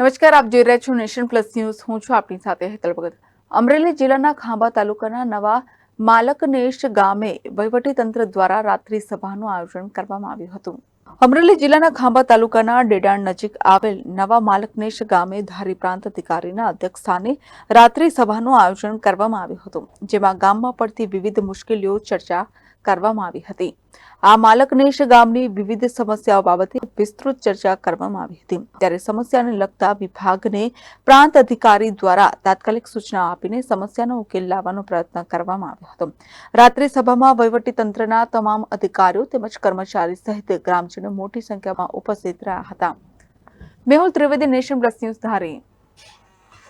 નમસ્કાર, આપ જોઈ રહ્યા છો નેશન પ્લસ ન્યૂઝ. હું છું આપની સાથે હેતલ ભગત. અમરેલી જિલ્લાના ખાંભા તાલુકાના નવા માલકનેશ ગામે વહીવટીતંત્ર દ્વારા રાત્રિ સભાનું આયોજન કરવામાં આવ્યું હતું. અમરેલી જિલ્લાના ખાંભા તાલુકાના ડેડાણ નજીક આવેલ નવા માલકનેશ ગામે ધારી પ્રાંત અધિકારીના અધ્યક્ષસ્થાને રાત્રિ સભાનું આયોજન કરવામાં આવ્યું હતું, જેમાં ગામમાં પડતી વિવિધ મુશ્કેલીઓ, ચર્ચા કરવામાં આવી હતી. આ માલકનેશ ગામની વિવિધ સમસ્યાઓ બાબતે વિસ્તૃત ચર્ચા કરવામાં આવી હતી. ત્યારે સમસ્યાને લગતા વિભાગને પ્રાંત અધિકારી દ્વારા તાત્કાલિક સૂચના આપીને સમસ્યાનો ઉકેલ લાવવાનો પ્રયત્ન કરવામાં આવ્યો હતો. રાત્રિ સભામાં વહીવટીતંત્રના તમામ અધિકારીઓ તેમજ કર્મચારી સહિત ગ્રામજનો મોટી સંખ્યામાં ઉપસ્થિત રહ્યા હતા. Mehul Trivedi Nation Plus News Dhari.